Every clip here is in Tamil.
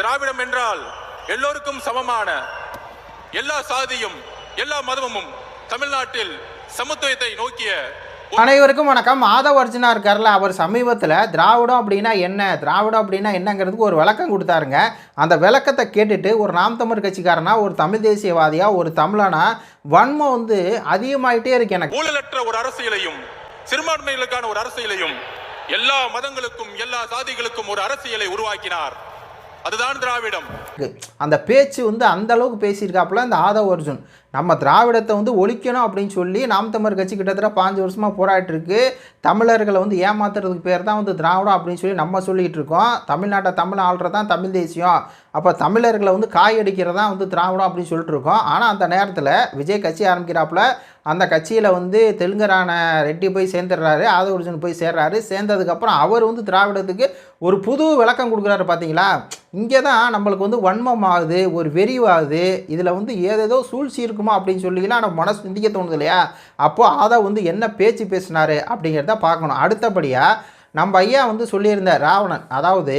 திராவிடம் என்றால் எல்லோருக்கும் சமமான எல்லா சாதியும் எல்லா மதமும் தமிழ்நாட்டில் சமத்துவத்தை நோக்கிய அனைவருக்கும் வணக்கம். ஆதவ அர்ஜுனா இருக்கார்ல அவர் சமீபத்தில் திராவிடம் அப்படின்னா என்ன திராவிடம் அப்படின்னா என்னங்கிறதுக்கு ஒரு விளக்கம் கொடுத்தாருங்க. அந்த விளக்கத்தை கேட்டுட்டு ஒரு நாம் தமிழ் கட்சிக்காரனா ஒரு தமிழ் தேசியவாதியா ஒரு தமிழனா வன்மம் வந்து அதிகமாயிட்டே இருக்கு எனக்கு. ஊழலற்ற ஒரு அரசியலையும் சிறுபான்மைகளுக்கான ஒரு அரசியலையும் எல்லா மதங்களுக்கும் எல்லா சாதிகளுக்கும் ஒரு அரசியலை உருவாக்கினார். அதுதான் திராவிடம். அந்த பேச்சு வந்து அந்த அளவுக்கு பேசியிருக்காப்புல அந்த ஆதவ அர்ஜுன். நம்ம திராவிடத்தை வந்து ஒழிக்கணும் அப்படின்னு சொல்லி நாம் தமிழர் கட்சி கிட்டத்தட்ட பாஞ்சு வருஷமாக போராடிட்டு இருக்கு தமிழர்களை வந்து ஏமாத்துறதுக்கு பேர் தான் வந்து திராவிடம் அப்படின்னு சொல்லி நம்ம சொல்லிட்டு இருக்கோம். தமிழ்நாட்டை தமிழ் ஆள்றது தான் தமிழ் தேசியம். அப்போ தமிழர்களை வந்து காய் அடிக்கிறதா வந்து திராவிடம் அப்படின்னு சொல்லிட்டு இருக்கோம் ஆனால் அந்த நேரத்தில் விஜய் கட்சி ஆரம்பிக்கிறாப்புல அந்த கட்சியில் வந்து தெலுங்கரான ரெட்டி போய் சேர்ந்துடுறாரு ஆதவர்ஜன் போய் சேர்றாரு. சேர்ந்ததுக்கப்புறம் அவர் வந்து திராவிடத்துக்கு ஒரு புது விளக்கம் கொடுக்குறாரு பார்த்தீங்களா இங்கே தான் நம்மளுக்கு வந்து வன்மம் ஆகுது ஒரு வெறிவாகுது. இதில் வந்து ஏதேதோ சூழ்ச்சி இருக்குமா அப்படின்னு சொல்லிக்கலாம் நம்ம மனசு சிந்திக்க தோணுது இல்லையா? அப்போது ஆதா வந்து என்ன பேச்சு பேசினார் அப்படிங்கிறத பார்க்கணும். அடுத்தபடியாக நம்ம ஐயா வந்து சொல்லியிருந்தார் ராவணன் அதாவது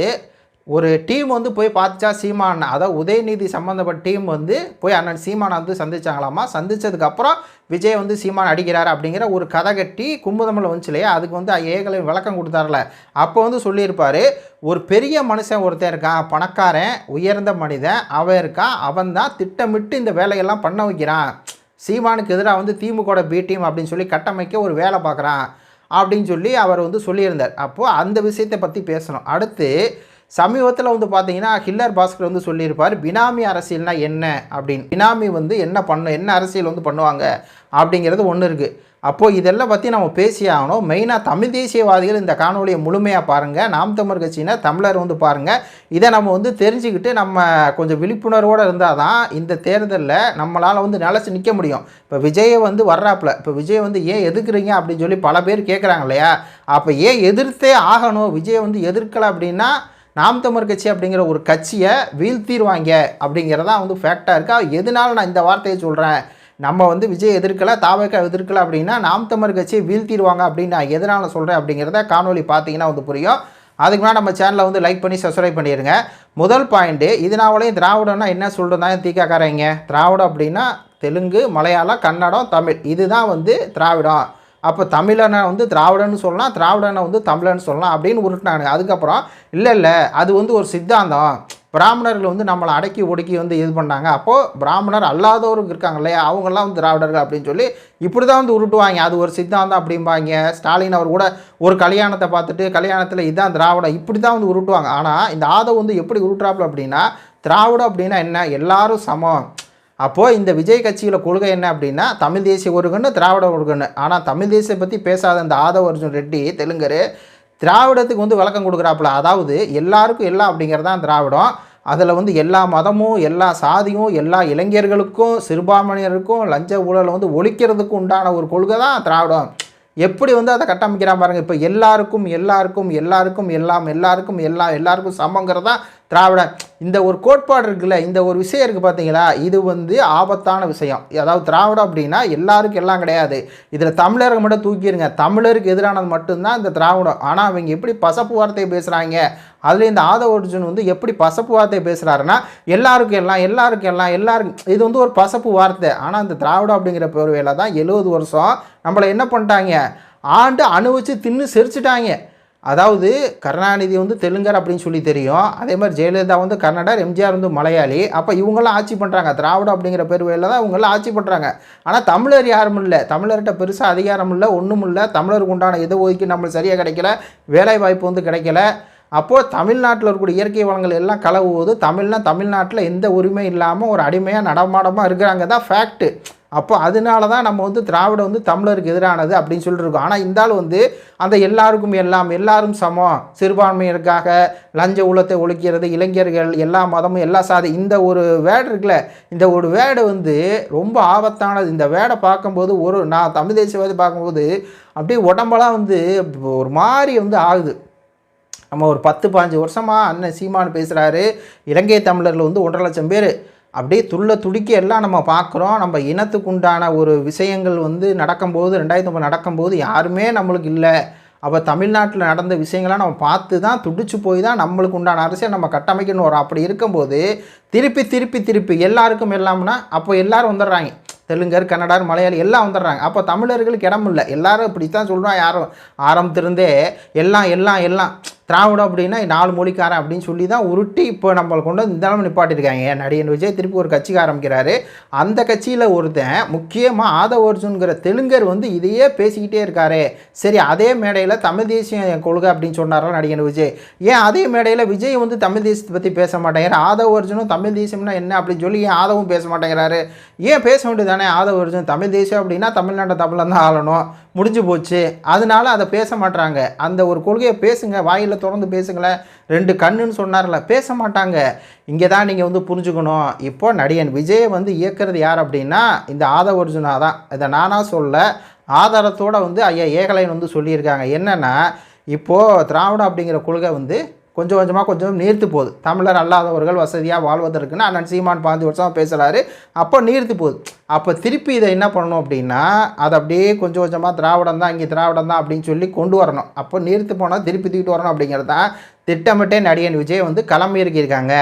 ஒரு டீம் வந்து போய் பார்த்துச்சா சீமான் அதாவது உதயநிதி சம்மந்தப்பட்ட டீம் வந்து போய் அண்ணன் சீமானை வந்து சந்திச்சாங்களாமா? சந்திச்சதுக்கப்புறம் விஜய் வந்து சீமான் அடிக்கிறார் அப்படிங்கிற ஒரு கதை கட்டி கும்புதமில் வந்துச்சு இல்லையா அதுக்கு வந்து ஏகலை விளக்கம் கொடுத்தாருல. அப்போ வந்து சொல்லியிருப்பார் ஒரு பெரிய மனுஷன் ஒருத்தன் இருக்கான் பணக்காரன் உயர்ந்த மனிதன் அவன் இருக்கான் அவன் தான் திட்டமிட்டு இந்த வேலையெல்லாம் பண்ண வைக்கிறான். சீமானுக்கு எதிராக வந்து திமுக பி டீம் அப்படின்னு சொல்லி கட்டமைக்க ஒரு வேலை பார்க்குறான் அப்படின்னு சொல்லி அவர் வந்து சொல்லியிருந்தார். அப்போது அந்த விஷயத்தை பற்றி பேசணும். அடுத்து சமீபத்தில் வந்து பார்த்தீங்கன்னா ஹில்லர் பாஸ்கர் வந்து சொல்லியிருப்பார் பினாமி அரசியல்னா என்ன? அப்படின்னு. பினாமி வந்து என்ன பண்ணும் என்ன அரசியல் வந்து பண்ணுவாங்க அப்படிங்கிறது ஒன்று இருக்குது அப்போது இதெல்லாம் பற்றி நம்ம பேசி ஆகணும். மெயினாக தமிழ் தேசியவாதிகள் இந்த காணொலியை முழுமையாக பாருங்கள் நாம் தமிழ் கட்சியினர் தமிழர் வந்து பாருங்கள் இதை நம்ம வந்து தெரிஞ்சுக்கிட்டு நம்ம கொஞ்சம் விழிப்புணர்வோடு இருந்தால் தான் இந்த தேர்தலில் நம்மளால் வந்து நிலச்சி நிற்க முடியும். இப்போ விஜயை வந்து வர்றாப்புல. இப்போ விஜய் வந்து ஏன் எதிர்க்கிறீங்க அப்படின்னு சொல்லி பல பேர் கேட்குறாங்க இல்லையா? அப்போ ஏன் எதிர்த்தே ஆகணும்? விஜய் வந்து எதிர்க்கலை அப்படின்னா நாம் தமிழர் கட்சி அப்படிங்கிற ஒரு கட்சியை வீழ்த்திடுவாங்க அப்படிங்கிறதா வந்து ஃபேக்டாக இருக்கா. எதனால நான் இந்த வார்த்தையை சொல்கிறேன் நம்ம வந்து விஜய் எதிர்க்கலை தாவக எதிர்க்கலை அப்படின்னா நாம் தமிழர் கட்சியை வீழ்த்திடுவாங்க அப்படின்னு நான் எதனால் சொல்கிறேன் அப்படிங்கிறத காணொலி பார்த்தீங்கன்னா வந்து புரியும். அதுக்கு முன்னாடி நம்ம சேனலை வந்து லைக் பண்ணி சப்ஸ்கிரைப் பண்ணிடுங்க முதல் பாயிண்ட்டு இதனாலேயும் திராவிடம்னா என்ன சொல்கிறதா தீக்காக்காரங்க திராவிடம் அப்படின்னா தெலுங்கு மலையாளம் கன்னடம் தமிழ். இதுதான் வந்து திராவிடம். அப்போ தமிழனை வந்து திராவிடன்னு சொல்லலாம் திராவிடனை வந்து தமிழன்னு சொல்லலாம் அப்படின்னு உருட்டினாங்க அதுக்கப்புறம் இல்லை இல்லை அது வந்து ஒரு சித்தாந்தம். பிராமணர்கள் வந்து நம்மளை அடக்கி ஒடுக்கி வந்து இது பண்ணாங்க. அப்போது பிராமணர் அல்லாதவருக்கு இருக்காங்க இல்லையா? அவங்கெல்லாம் வந்து திராவிடர்கள் அப்படின்னு சொல்லி இப்படி தான் வந்து உருட்டுவாங்க. அது ஒரு சித்தாந்தம் அப்படிம்பாங்க. ஸ்டாலின் அவர் கூட ஒரு கல்யாணத்தை பார்த்துட்டு கல்யாணத்தில் இதுதான் திராவிடம். இப்படி தான் வந்து உருட்டுவாங்க. ஆனால் இந்த ஆதவ் வந்து எப்படி உருட்டுறாப்புல அப்படின்னா திராவிடம் அப்படின்னா என்ன? எல்லாரும் சமம். அப்போது இந்த விஜய் கட்சியில் கொள்கை என்ன அப்படின்னா தமிழ் தேசிய ஒருகன்னு திராவிட ஒருகன்னு ஆனால் தமிழ் தேசிய பற்றி பேசாத இந்த ஆதவ அர்ஜுன் ரெட்டி தெலுங்கர் திராவிடத்துக்கு வந்து விளக்கம் கொடுக்குறாப்புல. அதாவது எல்லாருக்கும் எல்லாம் அப்படிங்கிறது தான் திராவிடம். அதில் வந்து எல்லா மதமும் எல்லா சாதியும் எல்லா இளைஞர்களுக்கும் சிறுபான்மையினருக்கும் லஞ்ச ஊழலை வந்து ஒழிக்கிறதுக்கு உண்டான ஒரு கொள்கை தான் திராவிடம். எப்படி வந்து அதை கட்டமைக்கிறான் பாருங்கள் இப்போ எல்லாருக்கும் எல்லாருக்கும் எல்லாருக்கும் எல்லாம் எல்லாருக்கும் எல்லா எல்லாருக்கும் சமங்கிறதா திராவிட திராவிடம் இந்த ஒரு கோட்பாடு இருக்குல்ல இந்த ஒரு விஷயம் இருக்குது பார்த்தீங்களா இது வந்து ஆபத்தான விஷயம். அதாவது திராவிடம் அப்படின்னா எல்லாருக்கும் எல்லாம் கிடையாது. இதில் தமிழரை மட்டும் தூக்கிடுங்க தமிழருக்கு எதிரானது மட்டும்தான் இந்த திராவிடம். ஆனால் அவங்க எப்படி பசப்பு வார்த்தையை பேசுகிறாங்க அதில் இந்த ஆதவ அர்ஜுன் வந்து எப்படி பசப்பு வார்த்தையை பேசுகிறாருன்னா எல்லாருக்கும் எல்லாம் எல்லாருக்கும் எல்லாம் எல்லாருக்கும் இது வந்து ஒரு பசப்பு வார்த்தை. ஆனால் இந்த திராவிடம் அப்படிங்கிற பேர்வையில் தான் எழுபது வருஷம் நம்மளை என்ன பண்ணிட்டாங்க? ஆண்டு அணுவச்சு தின்னு செரிச்சிட்டாங்க. அதாவது கருணாநிதி வந்து தெலுங்கர் அப்படின்னு சொல்லி தெரியும். அதே மாதிரி ஜெயலலிதா வந்து கன்னடர் எம்ஜிஆர் வந்து மலையாளி. அப்போ இவங்களாம் ஆட்சி பண்ணுறாங்க திராவிடம் அப்படிங்கிற பேர்வையில் தான் இவங்களாம் ஆட்சி பண்ணுறாங்க ஆனால் தமிழர் யாரும் இல்லை. தமிழர்கிட்ட பெருசாக அதிகாரம் இல்லை ஒன்றும் இல்லை. தமிழருக்கு உண்டான எதை ஒதுக்கி நம்மளுக்கு சரியாக கிடைக்கல. வேலை வாய்ப்பு வந்து கிடைக்கல. அப்போது தமிழ்நாட்டில் இருக்கக்கூடிய இயற்கை வளங்கள் எல்லாம் கலவுவது தமிழ்னா தமிழ்நாட்டில் எந்த உரிமை இல்லாமல் ஒரு அடிமையாக நடமாடமாக இருக்கிறாங்க. தான் ஃபேக்ட்டு அப்போ அதனால தான் நம்ம வந்து திராவிடம் வந்து தமிழருக்கு எதிரானது அப்படின்னு சொல்லிட்டு ஆனால் இந்தாலும் வந்து அந்த எல்லாருக்கும் எல்லாம் எல்லாரும் சமம். சிறுபான்மையினருக்காக லஞ்ச ஊழத்தை ஒழிக்கிறது இளைஞர்கள் எல்லா மதமும் எல்லா சாதி. இந்த ஒரு வேர்டு இருக்குல்ல இந்த ஒரு வேர்டு வந்து ரொம்ப ஆபத்தானது. இந்த வேர்டை பார்க்கும்போது ஒரு நான் தமிழ் தேசியவாதி பார்க்கும்போது அப்படியே உடம்பெல்லாம் வந்து ஒரு மாதிரி வந்து ஆகுது. நம்ம ஒரு பத்து பாஞ்சு வருஷமாக அண்ணன் சீமான் பேசுகிறாரு இலங்கை தமிழரில் வந்து ஒன்றரை லட்சம் பேர். அப்படியே துள்ள துடிக்க எல்லாம் நம்ம பார்க்குறோம். நம்ம இனத்துக்கு உண்டான ஒரு விஷயங்கள் வந்து நடக்கும்போது ரெண்டாயிரத்தி ஒம்பது நடக்கும்போது யாருமே நம்மளுக்கு இல்லை. அப்போ தமிழ்நாட்டில் நடந்த விஷயங்கள்லாம் நம்ம பார்த்து தான் துடிச்சு போய் தான் நம்மளுக்கு உண்டான அரசியல் நம்ம கட்டமைக்கணும். வரும் அப்படி இருக்கும்போது திருப்பி திருப்பி திருப்பி எல்லாருக்கும் எல்லாம்னா அப்போ எல்லோரும் வந்துடுறாங்க. தெலுங்கர் கன்னடார் மலையாளி எல்லாம் வந்துடுறாங்க. அப்போ தமிழர்களுக்கு இடம் இல்லை எல்லாரும் இப்படி தான் சொல்கிறோம் யாரும் ஆரம்பத்திலிருந்தே எல்லாம் எல்லாம் எல்லாம் திராவிடம் அப்படின்னா நாலு மொழிக்காரன் அப்படின்னு சொல்லி தான் உருட்டி இப்போ நம்மளை கொண்டு வந்து இந்த அளவு நிப்பாட்டியிருக்காங்க. நடிகன் விஜய் திருப்பி ஒரு கட்சிக்கு ஆரம்பிக்கிறாரு. அந்த கட்சியில் ஒருத்தன் முக்கியமாக ஆதவ அர்ஜுன்கிற தெலுங்கர் வந்து இதையே பேசிக்கிட்டே இருக்காரு. சரி அதே மேடையில் தமிழ் தேசிய கொள்கை அப்படின்னு சொன்னாரா நடிகன் விஜய்? ஏன் அதே மேடையில் விஜய் வந்து தமிழ் தேசியத்தை பற்றி பேச மாட்டேங்கிறார்? ஆதவ அர்ஜுனும் தமிழ் தேசியம்னா என்ன அப்படின்னு சொல்லி ஏன் ஆதவும் பேச மாட்டேங்கிறாரு? ஏன் பேச வேண்டியது தானே ஆதவ அர்ஜுன் தமிழ் தேசியம் அப்படின்னா தமிழ்நாட்டை தமிழில் தான் ஆளணும். முடிஞ்சு போச்சு. அதனால அதை பேச மாட்டாங்க அந்த ஒரு கொள்கையை பேசுங்க வாயில் திறந்து பேசுங்களேன். ரெண்டு கண்ணுன்னு சொன்னார்ல. பேச மாட்டாங்க. இங்கே தான் நீங்கள் வந்து புரிஞ்சுக்கணும். இப்போது நடிகன் விஜய் வந்து இயக்குறது யார் அப்படின்னா இந்த ஆதவ அர்ஜுனா தான். இதை நானாக சொல்ல ஆதாரத்தோட வந்து ஐயா ஏகலைன் வந்து சொல்லியிருக்காங்க. என்னென்னா இப்போது திராவிடம் அப்படிங்கிற கொள்கை வந்து கொஞ்சம் கொஞ்சமாக கொஞ்சம் நீர்த்து போகுது. தமிழர் அல்லாதவர்கள் வசதியாக வாழ்வதற்குன்னு அண்ணன் சீமான் பாஞ்சு வருஷம் பேசுகிறாரு அப்போ நீர்த்து போகுது. அப்போ திருப்பி இதை என்ன பண்ணணும் அப்படின்னா அதை அப்படியே கொஞ்சம் கொஞ்சமாக திராவிடம் தான் இங்கே திராவிடம் தான் அப்படின்னு சொல்லி கொண்டு வரணும். அப்போ நீர்த்து போனால் திருப்பி தூக்கிட்டு வரணும் அப்படிங்கிறது தான் திட்டமிட்டே நடிகன் விஜய் வந்து களமிறக்கியிருக்காங்க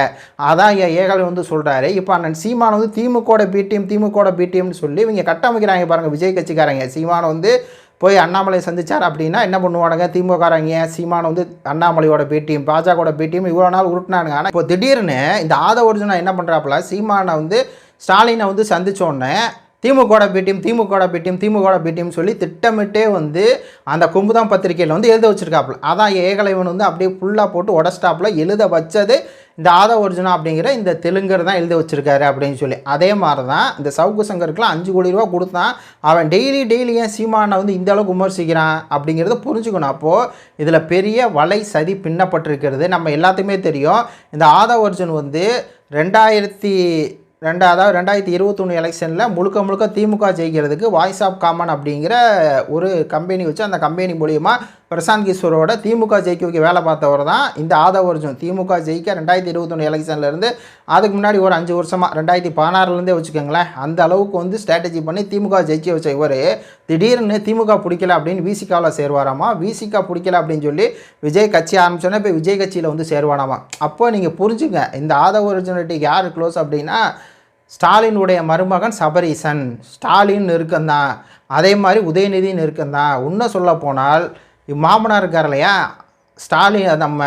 அதான் ஐயா ஏகலை வந்து சொல்கிறாரு இப்போ அண்ணன் சீமான் வந்து திமுகோட பிடிஎம் திமுகோட பிடிஎம்னு சொல்லி இவங்க கட்டமைக்கிறாங்க பாருங்கள் விஜய் கட்சிக்காரங்க. சீமான் வந்து போய் அண்ணாமலை சந்திச்சார் அப்படின்னா என்ன பண்ணுவானுங்க? திமுககாரங்க சீமான வந்து அண்ணாமலையோட பேட்டியும் பாஜகவோட பேட்டியும் இவ்வளோ நாள் உருட்டினானுங்க. ஆனால் இப்போ திடீர்னு இந்த ஆதவ ஒரிஜினா என்ன பண்ணுறாப்புல சீமானை வந்து ஸ்டாலினை வந்து சந்தித்தோடனே திமுகோட திமுகவோட திமுகோட திமுகவோட திமுகோட திமுகவோட சொல்லி திட்டமிட்டே வந்து அந்த கும்புதான் பத்திரிகையில் வந்து எழுத வச்சிருக்காப்புல. அதான் ஏகலைவன் வந்து அப்படியே ஃபுல்லாக போட்டு உடஸ்டாப்பில் எழுத வச்சது இந்த ஆதவ ஒரிஜினா அப்படிங்கிற இந்த தெலுங்கர் தான் எழுதி வச்சிருக்காரு அப்படின்னு சொல்லி. அதே மாதிரி தான் இந்த சவுக்கு சங்கருக்குலாம் அஞ்சு கோடி ரூபா கொடுத்தான். அவன் டெய்லி டெய்லி ஏன் சீமானை வந்து இந்த அளவுக்கு விமர்சிக்கிறான் அப்படிங்கிறத புரிஞ்சுக்கணும். அப்போது இதில் பெரிய வலை சதி பின்னப்பட்டிருக்கிறது. நம்ம எல்லாத்துக்குமே தெரியும். இந்த ஆதவ ஒரிஜின் வந்து ரெண்டாயிரத்தி ரெண்டா அதாவது ரெண்டாயிரத்தி இருபத்தொன்று எலெக்ஷனில் முழுக்க முழுக்க திமுக ஜெயிக்கிறதுக்கு வாய்ஸ் ஆஃப் காமன் அப்படிங்கிற ஒரு கம்பெனி வச்சு அந்த கம்பெனி மூலியமாக பிரசாந்த் கிஷோரோட திமுக ஜெயிக்க வைக்க வேலை பார்த்தவர் தான் இந்த ஆதவ அர்ஜுன். திமுக ஜெயிக்க ரெண்டாயிரத்தி இருபத்தொன்று எலெக்ஷன்லேருந்து அதுக்கு முன்னாடி ஒரு அஞ்சு வருஷமாக ரெண்டாயிரத்தி பதினாறுலேருந்தே வச்சுக்கோங்களேன் அந்த அளவுக்கு வந்து ஸ்ட்ராட்டஜி பண்ணி திமுக ஜெயிக்க வச்ச இவர் திடீர்னு திமுக பிடிக்கல அப்படின்னு விசிகாவில் சேருவாராமா? விசிகா பிடிக்கல அப்படின்னு சொல்லி விஜய் கட்சி ஆரம்பிச்சோன்னே இப்போ விஜய் கட்சியில் வந்து சேருவானாமா? அப்போ நீங்கள் புரிஞ்சுங்க இந்த ஆதவ அர்ஜுனிட்டிக்கு யார் க்ளோஸ் அப்படின்னா ஸ்டாலினுடைய மருமகன் சபரீசன். ஸ்டாலின் நெருக்கம்தான். அதே மாதிரி உதயநிதி நெருக்கம்தான். இன்னும் சொல்ல போனால் மாமனார் இருக்கார் இல்லையா? ஸ்டாலின் நம்ம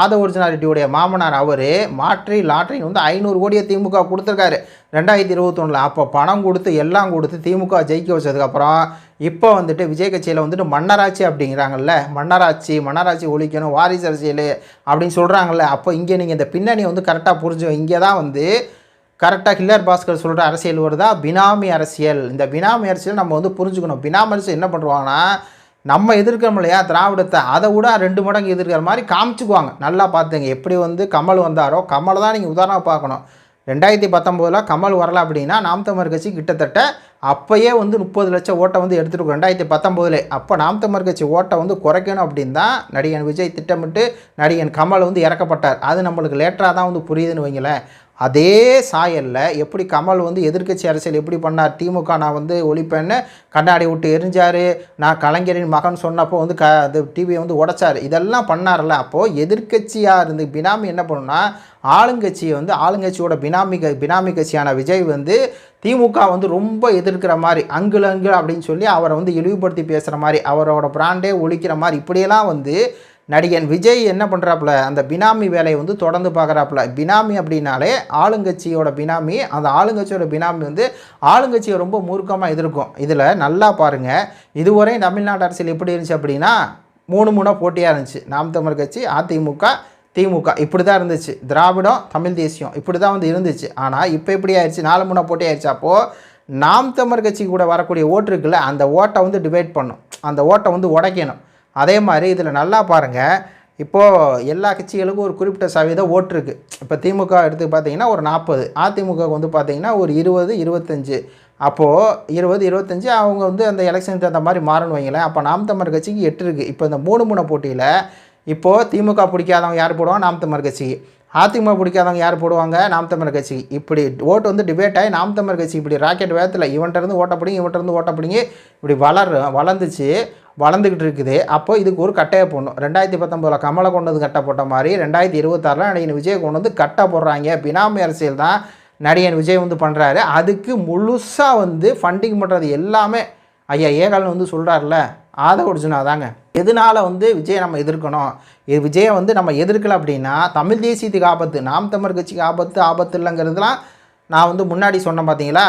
ஆதவ ஒரிஜினாலிட்டியுடைய மாமனார் அவர் மாற்றி லாட்ரின் வந்து ஐநூறு கோடியை திமுக கொடுத்துருக்காரு. ரெண்டாயிரத்தி இருபத்தொன்னில் அப்போ பணம் கொடுத்து எல்லாம் கொடுத்து திமுக ஜெயிக்க வச்சதுக்கப்புறம் இப்போ வந்துட்டு விஜய் கட்சியில் வந்துட்டு மன்னராட்சி அப்படிங்கிறாங்கல்ல. மன்னராட்சி மன்னராட்சி ஒழிக்கணும் வாரிசு அரசியல் அப்படின்னு சொல்கிறாங்கல்ல அப்போ இங்கே நீங்கள் இந்த பின்னணி வந்து கரெக்டாக புரிஞ்சு இங்கே தான் வந்து கரெக்டாக ஹில்லர் பாஸ்கர் சொல்கிற அரசியல் வருதா? பினாமி அரசியல். இந்த பினாமி அரசியல் நம்ம வந்து புரிஞ்சுக்கணும். பினாமி அரசியல் என்ன பண்ணுவாங்கன்னா நம்ம எதிர்க்கிறோம் இல்லையா திராவிடத்தை அதை விட ரெண்டு மடங்கு எதிர்க்கிற மாதிரி காமிச்சுக்குவாங்க. நல்லா பார்த்துங்க. எப்படி வந்து கமல் வந்தாரோ கமலை தான் நீங்கள் உதாரணமாக பார்க்கணும். ரெண்டாயிரத்தி பத்தொம்போதில் கமல் வரல அப்படின்னா நாம் தமிழர் கட்சி கிட்டத்தட்ட அப்போயே வந்து முப்பது லட்சம் ஓட்டை வந்து எடுத்துருக்கோம். ரெண்டாயிரத்தி பத்தொம்போதில். அப்போ நாம் தமிழர் கட்சி ஓட்டை வந்து குறைக்கணும் அப்படின்னு தான் நடிகன் விஜய் திட்டமிட்டு நடிகன் கமல் வந்து இறக்கப்பட்டார். அது நம்மளுக்கு லேட்டராக தான் வந்து புரியுதுன்னு வைங்களேன். அதே சாயலில் எப்படி கமல் வந்து எதிர்க்கட்சி அரசியல் எப்படி பண்ணார்? திமுக நான் வந்து ஒழிப்பேன்னு கண்ணாடி விட்டு எரிஞ்சார். நான் கலைஞரின் மகன் சொன்னப்போ வந்து க அது டிவியை வந்து உடைச்சார். இதெல்லாம் பண்ணார்ல அப்போது எதிர்க்கட்சியாக இருந்து பினாமி என்ன பண்ணுன்னா ஆளுங்கட்சியை வந்து ஆளுங்கட்சியோட பினாமி பினாமி கட்சியான விஜய் வந்து திமுக வந்து ரொம்ப எதிர்க்கிற மாதிரி அங்குல அப்படின்னு சொல்லி அவரை வந்து இழிவுபடுத்தி பேசுகிற மாதிரி அவரோட பிராண்டே ஒழிக்கிற மாதிரி இப்படியெல்லாம் வந்து நடிகன் விஜய் என்ன பண்ணுறாப்புல அந்த பினாமி வேலையை வந்து தொடர்ந்து பார்க்குறாப்புல. பினாமி அப்படின்னாலே ஆளுங்கட்சியோட பினாமி. அந்த ஆளுங்கட்சியோட பினாமி வந்து ஆளுங்கட்சியை ரொம்ப மூர்க்கமாக எதிர்க்கும். இதில் நல்லா பாருங்கள் இதுவரை தமிழ்நாடு அரசியல் எப்படி இருந்துச்சு அப்படின்னா மூணு மூணாக போட்டியாக இருந்துச்சு. நாம் தமிழ் கட்சி அதிமுக திமுக. இப்படி தான் இருந்துச்சு. திராவிடம் தமிழ் தேசியம். இப்படி தான் வந்து இருந்துச்சு. ஆனால் இப்போ எப்படி ஆயிடுச்சு நாலு மூணாக போட்டி ஆயிடுச்சு அப்போது நாம் தமிழ் கட்சி கூட வரக்கூடிய ஓட்டு இருக்குல்ல அந்த ஓட்டை வந்து டிவைட் பண்ணும். அந்த ஓட்டை வந்து உடைக்கணும். அதே மாதிரி இதில் நல்லா பாருங்கள் இப்போது எல்லா கட்சிகளுக்கும் ஒரு குறிப்பிட்ட சதவீத ஓட்டு இருக்குது இப்போ திமுக எடுத்து பார்த்தீங்கன்னா ஒரு நாற்பது அதிமுகவுக்கு வந்து பார்த்திங்கன்னா ஒரு இருபது இருபத்தஞ்சு. அப்போது இருபது இருபத்தஞ்சு அவங்க வந்து அந்த எலெக்ஷனுக்கு தகுந்த மாதிரி மாறணும் வைங்களேன். அப்போ நாம் தமிழ் கட்சிக்கு எட்டு இருக்குது இப்போ இந்த மூணு மூணு போட்டியில் இப்போது திமுக பிடிக்காதவங்க யார் போடுவாங்க? நாம் தமிழ் கட்சிக்கு அதிமுக பிடிக்காதவங்க யார் போடுவாங்க? நாம் தமிழர் கட்சி. இப்படி ஓட்டு வந்து டிபேட் ஆகி நாம் தமிழர் கட்சி இப்படி ராக்கெட் வேகத்தில் இவன்ட்ட இருந்து ஓட்ட பிடிங்க இருந்து ஓட்ட இப்படி வளர் வளர்ந்துச்சு. வளர்ந்துக்கிட்டு இருக்குது. அப்போ இதுக்கு ஒரு கட்டையை போடணும். ரெண்டாயிரத்தி பத்தொம்போதில் கமலை கொண்டு வந்து கட்டை போட்ட மாதிரி ரெண்டாயிரத்தி இருபத்தாறில் நடிகன் விஜய் கொண்டு வந்து கட்டை போடுறாங்க. பினாமி அரசியல் தான் நடிகன் விஜய் வந்து பண்ணுறாரு அதுக்கு முழுசாக வந்து ஃபண்டிங் பண்ணுறது எல்லாமே ஐயா ஏகாலன் வந்து சொல்கிறாருல ஆதவ அர்ஜுனா தாங்க. எதனால வந்து விஜயை நம்ம எதிர்க்கணும்? இது விஜயை வந்து நம்ம எதிர்க்கலை அப்படின்னா தமிழ் தேசியத்துக்கு ஆபத்து நாம் தமிழ் கட்சிக்கு ஆபத்து ஆபத்து இல்லைங்கிறதுலாம் நான் வந்து முன்னாடி சொன்னேன் பார்த்தீங்களா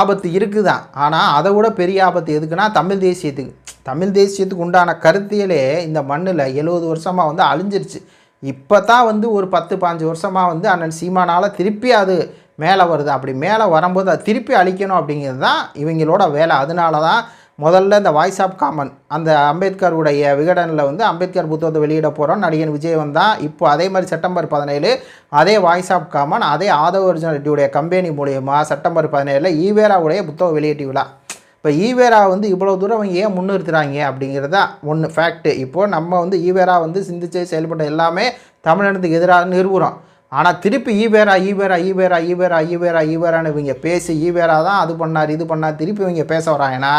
ஆபத்து இருக்குது? தான் ஆனால் அதை விட பெரிய ஆபத்து எதுக்குன்னா தமிழ் தேசியத்துக்கு. தமிழ் தேசியத்துக்கு உண்டான கருத்தியலே இந்த மண்ணில் எழுபது வருஷமாக வந்து அழிஞ்சிருச்சு. இப்போ தான் வந்து ஒரு பத்து பாஞ்சு வருஷமாக வந்து அண்ணன் சீமானால் திருப்பி அது மேலே வருது. அப்படி மேலே வரும்போது அதை திருப்பி அழிக்கணும் அப்படிங்கிறது தான் இவங்களோட வேலை. அதனால தான் முதல்ல இந்த வாய்ஸ் ஆஃப் காமன் அந்த அம்பேத்கருடைய விகடனில் வந்து அம்பேத்கர் புத்தகத்தை வெளியிட போகிறோம் நடிகன் விஜய் தான் இப்போ அதே மாதிரி செப்டம்பர் பதினேழு அதே வாய்ஸ் ஆஃப் காமன் அதே ஆதவ அர்ஜுன் ரெட்டியுடைய கம்பெனி மூலயமா செப்டம்பர் பதினேழில் ஈவேராவுடைய புத்தகம் வெளியீட்டு விழா. இப்போ ஈவேரா வந்து இவ்வளோ தூரம் அவங்க ஏன் முன்னிறுத்துறாங்க அப்படிங்கிறது தான் ஒன்று ஃபேக்ட்டு இப்போது நம்ம வந்து ஈவேரா வந்து சிந்திச்சு செயல்பட்ட எல்லாமே தமிழினத்துக்கு எதிராக நிறுவுறோம் ஆனால் திருப்பி ஈவேரா ஈவேரா ஈவேரா ஈவேரா ஈவேரா ஈவேரான்னு இவங்க பேசி ஈவேரா தான் அது பண்ணார் இது பண்ணார் திருப்பி இவங்க பேச வராங்கன்னா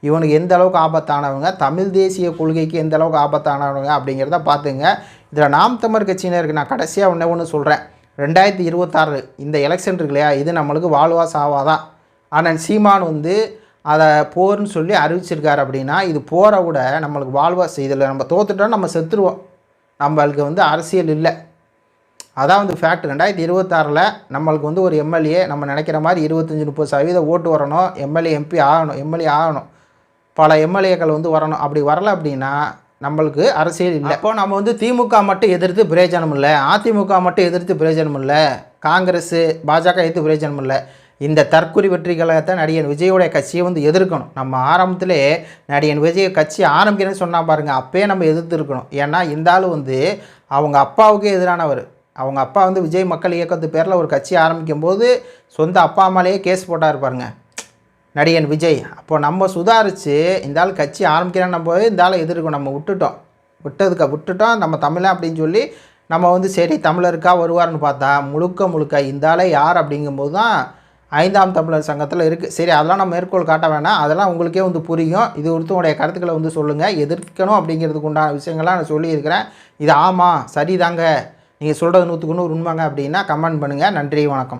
இவனுக்கு எந்த அளவுக்கு ஆபத்தானவங்க? தமிழ் தேசிய கொள்கைக்கு எந்த அளவுக்கு ஆபத்தானவங்க அப்படிங்கிறத பார்த்துங்க. இதில் நாம் தமிழ் கட்சியினருக்கு நான் கடைசியாக ஒன்றே ஒன்று சொல்கிறேன் ரெண்டாயிரத்தி இருபத்தாறு இந்த எலெக்ஷன் இருக்கு இல்லையா? இது நம்மளுக்கு வாழ்வா சாவாதான் ஆனால் சீமான் வந்து அதை போர்னு சொல்லி அறிவிச்சிருக்காரு அப்படின்னா இது போரை விட நம்மளுக்கு வாழ்வா இதில் நம்ம தோத்துட்டோம் நம்ம செத்துருவோம். நம்மளுக்கு வந்து அரசியல் இல்லை. அதான் வந்து ஃபேக்ட் ரெண்டாயிரத்தி இருபத்தாறில் நம்மளுக்கு வந்து ஒரு எம்எல்ஏ நம்ம நினைக்கிற மாதிரி இருபத்தஞ்சி முப்பது சதவீதம் ஓட்டு வரணும். எம்எல்ஏ எம்பி ஆகணும். எம்எல்ஏ ஆகணும். பல எம்எல்ஏக்கள் வந்து வரணும். அப்படி வரல அப்படின்னா நம்மளுக்கு அரசியல் இல்லை. அப்போ நம்ம வந்து திமுக மட்டும் எதிர்த்து பிரயோஜனம் இல்லை. அதிமுக மட்டும் எதிர்த்து பிரயோஜனம் இல்லை. காங்கிரஸ் பாஜக எதிர்த்து பிரயோஜனம் இல்லை. இந்த தற்குறி வெற்றிகளைத்தான் நடிகன் விஜயோடைய கட்சியை வந்து எதிர்க்கணும். நம்ம ஆரம்பத்திலே நடிகன் விஜய் கட்சி ஆரம்பிக்கிறேன்னு சொன்னால் பாருங்கள் அப்பயே நம்ம எதிர்த்து இருக்கணும். ஏன்னா இந்த ஆள் வந்து அவங்க அப்பாவுக்கே எதிரானவர். அவங்க அப்பா வந்து விஜய் மக்கள் இயக்கத்து பேரில் ஒரு கட்சி ஆரம்பிக்கும் போது சொந்த அப்பா அம்மாலேயே கேஸ் போட்டார் இருப்பாருங்க நடிகன் விஜய். அப்போது நம்ம சுதாரித்து இந்த ஆள் கட்சி ஆரம்பிக்கிறான்னு போது இந்த ஆளை எதிர்க்கும். நம்ம விட்டுட்டோம். விட்டதுக்கு விட்டுட்டோம். நம்ம தமிழன் அப்படின்னு சொல்லி நம்ம வந்து சரி தமிழருக்கா வருவார்னு பார்த்தா முழுக்க முழுக்க இந்த ஆளே யார் அப்படிங்கும்போது தான் ஐந்தாம் தமிழர் சங்கத்தில் இருக்குது சரி அதெல்லாம் நம்ம மேற்கோள் காட்ட வேணாம். அதெல்லாம் உங்களுக்கே வந்து புரியும். இது குறித்து கருத்துக்களை வந்து சொல்லுங்கள் எதிர்க்கணும் அப்படிங்கிறதுக்கு உண்டான விஷயங்கள்லாம் நான் சொல்லியிருக்கிறேன். இது ஆமாம் சரிதாங்க. நீங்கள் சொல்கிறது நூற்றுக்கு நூறு உண்மைங்க அப்படின்னா கமெண்ட் பண்ணுங்கள் நன்றி வணக்கம்.